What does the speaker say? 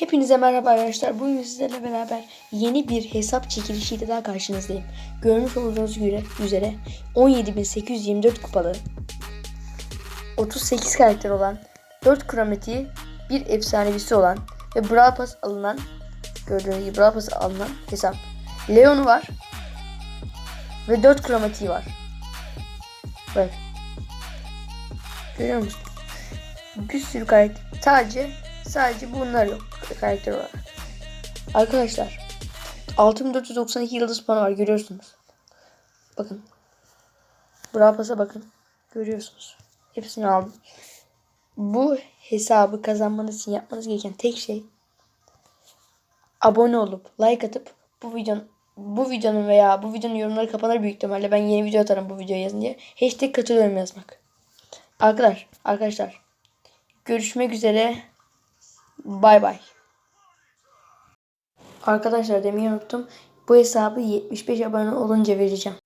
Hepinize merhaba arkadaşlar. Bugün sizlerle beraber yeni bir hesap çekilişiyle daha karşınızdayım. Görmüş olduğunuz üzere 17.824 kupalı 38 karakter olan 4 kromatiği bir efsanevisi olan ve Brawl Pass alınan gördüğünüz gibi Brawl Pass alınan hesap. Leon'u var ve 4 kromatiği var. Bak. Görüyor musun? Bir sürü karakter. Sadece sadece bunlar yok karakter olarak. Arkadaşlar 6492 yıldız puanı var görüyorsunuz. Bakın. Brawl Pass'a bakın. Görüyorsunuz. Hepsini aldım. Bu hesabı kazanmanız için yapmanız gereken tek şey abone olup like atıp bu videonun bu videonun veya bu videonun yorumları kapanır büyük ihtimalle. Ben yeni video atarım bu videoyu yazın diye. Hashtag katılıyorum yazmak. Arkadaşlar, arkadaşlar. Görüşmek üzere. Bay bay. Arkadaşlar demeyi unuttum. Bu hesabı 75 abone olunca vereceğim.